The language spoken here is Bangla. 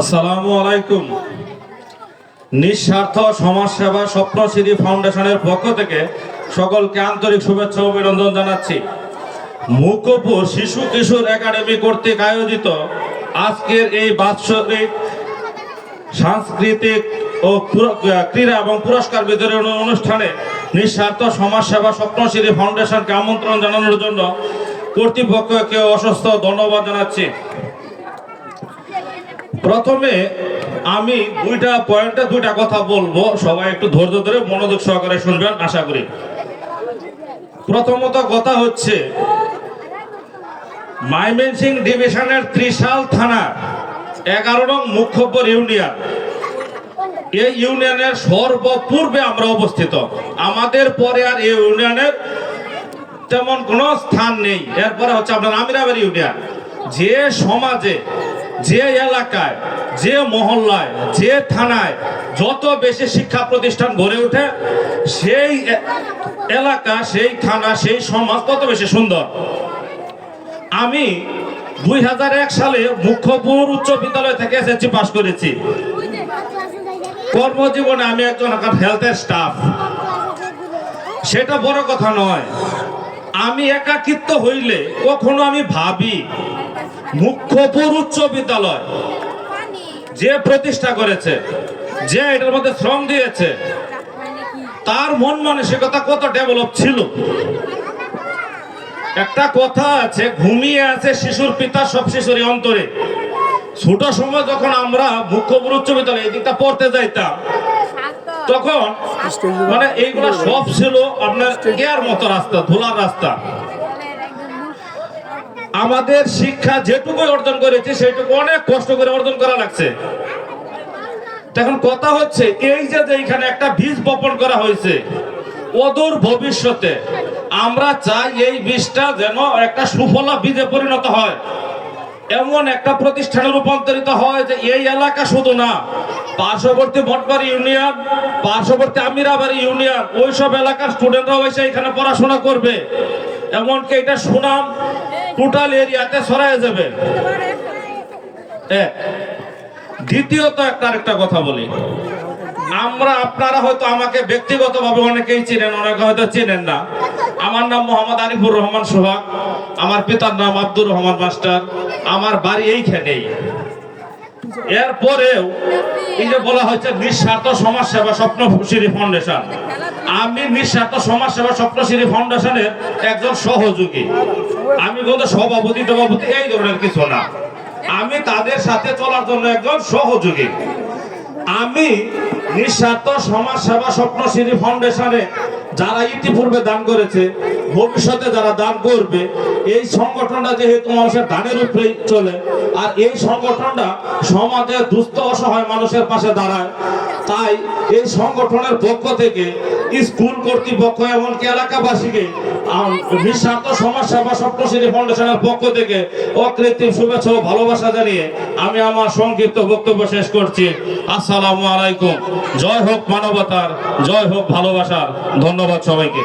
আসসালামু আলাইকুম। নিঃস্বার্থ সমাজসেবা স্বপ্নশ্রী ফাউন্ডেশনের পক্ষ থেকে সকলকে আন্তরিক শুভেচ্ছা অভিনন্দন জানাচ্ছি। মুকপুর শিশু কিশোর একাডেমি কর্তৃক আয়োজিত আজকের এই বাৎসরিক সাংস্কৃতিক ও ক্রীড়া এবং পুরস্কার বিতরণ অনুষ্ঠানে নিঃস্বার্থ সমাজসেবা স্বপ্নশ্রী ফাউন্ডেশনকে আমন্ত্রণ জানানোর জন্য কর্তৃপক্ষকে অসুস্থ ধন্যবাদ জানাচ্ছি। প্রথমে আমি দুইটা পয়েন্টে দুইটা কথা বলব। সবাই একটু ধৈর্য ধরে মনোযোগ সহকারে শুনবেন, আশা করি। প্রথমত কথা হচ্ছে মাইমেনসিং ডিভিশনের ত্রিশাল থানা, এগারো নং মুখ্যপর ইউনিয়ন। এই ইউনিয়নের সর্বপূর্বে আমরা অবস্থিত। আমাদের পরে আর এই ইউনিয়নের তেমন কোনো স্থান নেই। এরপরে হচ্ছে আপনার আমিরাবাড়ি ইউনিয়ন। যে সমাজে যে এলাকায়, যে মহল্লায়, যে থানায় যত বেশি শিক্ষা প্রতিষ্ঠান গড়ে ওঠে, সেই এলাকা, সেই থানা, সেই সমাজ তত বেশি সুন্দর। আমি দুই হাজার এক সালে মুখ্যপুর উচ্চ বিদ্যালয় থেকে এসএসসি পাশ করেছি। কর্মজীবনে আমি একজন হেলথের স্টাফ সেটা বড় কথা নয়। আমি একাকিত্ব হইলে কখনো আমি ভাবি মুখ্যপুর উচ্চ বিদ্যালয়। যে প্রতিষ্ঠা করেছে, যে এটার মধ্যে শ্রম দিয়েছে, তার মন মানসিকতা কত ডেভেলপ ছিল? একটা কথা আছে, ঘুমিয়ে আছে শিশুর পিতা সব শিশুরই অন্তরে। ছোট সময় যখন আমরা মুখ্যপুর উচ্চ বিদ্যালয় এই দিকটা পড়তে যাইতাম, তখন মানে এইগুলো সব ছিল আপনার মতো রাস্তা, ধুলার রাস্তা। আমাদের শিক্ষা যেটুকু অর্জন করেছি, সেইটুকু অনেক কষ্ট করে অর্জন করা লাগছে। এখন কথা হচ্ছে, এই যে এখানে একটা বীজ বপন করা হয়েছে, অদূর ভবিষ্যতে আমরা চাই এই বীজটা যেন একটা সুফলা বীজে পরিণত হয়। এমন একটা প্রতিষ্ঠানে রূপান্তরিত হয় যে এই এলাকা শুধু না, পার্শ্ববর্তী মঠবাড়ি ইউনিয়ন, পার্শ্ববর্তী আমিরাবাড়ি ইউনিয়ন, ওইসব এলাকার স্টুডেন্টরাও এসে এখানে পড়াশোনা করবে। এমনকি এটা সুনাম টোটাল এরিয়াতে ছড়ায় যাবে। দ্বিতীয়ত একটা আরেকটা কথা বলি। আমরা, আপনারা হয়তো আমাকে ব্যক্তিগতভাবে অনেকেই চিনেন, অনেকে হয়তো চিনেন না। আমার নাম মোহাম্মদ আরিফুর রহমান সোহাগ, আমার পিতার নাম আব্দুর রহমান মাস্টার, আমার বাড়ি এইখানেই। এরপরেও এই যে বলা হচ্ছে নিঃস্বার্থ সমাজ সেবা স্বপ্নশ্রী ফাউন্ডেশন। আমি নিঃস্বার্থ সমাজ সেবা স্বপ্নশ্রী ফাউন্ডেশনের একজন সহযোগী। আমি কিন্তু সভাপতি সভাপতি এই ধরনের কিছু না। আমি তাদের সাথে চলার জন্য একজন সহযোগী। আমি নিঃস্বার্থ সমাজ সেবা স্বপ্নশ্রী ফাউন্ডেশনে যারা ইতিপূর্বে দান করেছে, ভবিষ্যতে যারা দান করবে, এই সংগঠনটা যেহেতু মানুষের দানের উপরে চলে, আর এই সংগঠনটা সমাজের দুস্থ, অসহায় মানুষের পাশে দাঁড়ায়, তাই এই সংগঠনের পক্ষ থেকে স্কুল কর্তৃপক্ষ, এমনকি এলাকাবাসীকে নিঃস্বার্থ সমাজসেবা স্বপ্নশ্রী ফাউন্ডেশনের পক্ষ থেকে অকৃত্রিম শুভেচ্ছা ও ভালোবাসা জানিয়ে আমি আমার সংক্ষিপ্ত বক্তব্য শেষ করছি। আসসালামু আলাইকুম। জয় হোক মানবতার, জয় হোক ভালোবাসার। ধন্যবাদ সবাইকে।